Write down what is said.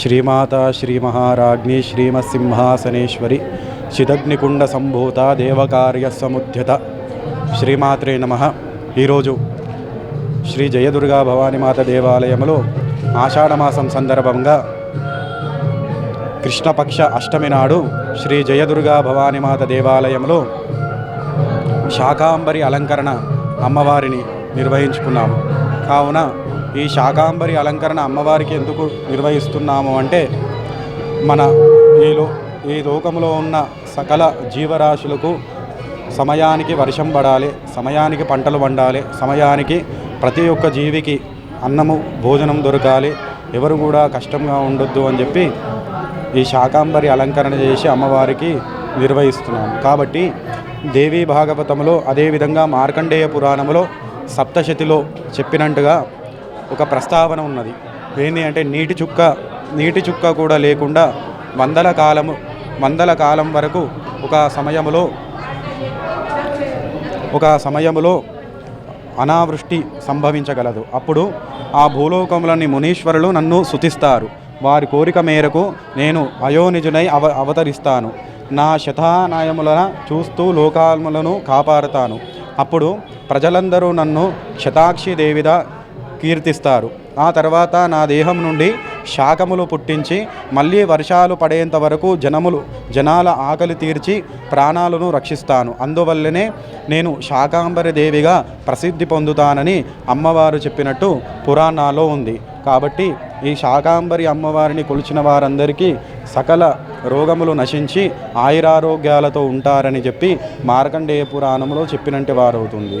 శ్రీమాత శ్రీమహారాజ్ఞి శ్రీమసింహాసనేశ్వరి చిదగ్నికుండ సంభూత దేవకార్య సముద్యత శ్రీమాత్రే నమ. ఈరోజు శ్రీ జయదుర్గా భవానీమాత దేవాలయంలో ఆషాఢమాసం సందర్భంగా కృష్ణపక్ష అష్టమి నాడు శ్రీ జయదుర్గా భవానీమాత దేవాలయంలో శాకాంబరి అలంకరణ అమ్మవారిని నిర్వహించుకున్నాము. కావున ఈ శాకాంబరి అలంకరణ అమ్మవారికి ఎందుకు నిర్వహిస్తున్నాము అంటే మన ఈ లో ఈ లోకంలో ఉన్న సకల జీవరాశులకు సమయానికి వర్షం పడాలి సమయానికి పంటలు పండాలి సమయానికి ప్రతి ఒక్క జీవికి అన్నము భోజనం దొరకాలి ఎవరు కూడా కష్టంగా ఉండొద్దు అని చెప్పి ఈ శాకాంబరి అలంకరణ చేసి అమ్మవారికి నిర్వహిస్తున్నాం. కాబట్టి దేవీ భాగవతంలో అదేవిధంగా మార్కండేయ పురాణంలో సప్తశతిలో చెప్పినట్టుగా ఒక ప్రస్తావన ఉన్నది. ఏంటి అంటే నీటి చుక్క నీటి చుక్క కూడా లేకుండా వందల కాలము వందల కాలం వరకు ఒక సమయంలో ఒక సమయంలో అనావృష్టి సంభవించగలదు. అప్పుడు ఆ భూలోకంలోని మునీశ్వరులు నన్ను సుతిస్తారు వారి కోరిక మేరకు నేను అయోనిజునై అవ అవతరిస్తాను. నా శతానాయములన చూస్తూ లోకాములను కాపాడుతాను. అప్పుడు ప్రజలందరూ నన్ను శతాక్షి దేవిగా కీర్తిస్తారు. ఆ తర్వాత నా దేహం నుండి శాఖములు పుట్టించి మళ్ళీ వర్షాలు పడేంత వరకు జనములు జనాల ఆకలి తీర్చి ప్రాణాలను రక్షిస్తాను. అందువల్లనే నేను శాకాంబరి దేవిగా ప్రసిద్ధి పొందుతానని అమ్మవారు చెప్పినట్టు పురాణాలో ఉంది. కాబట్టి ఈ శాకాంబరి అమ్మవారిని కొలిచిన వారందరికీ సకల రోగములు నశించి ఆయురారోగ్యాలతో ఉంటారని చెప్పి మార్కండేయ పురాణంలో చెప్పినట్టు వారవుతుంది.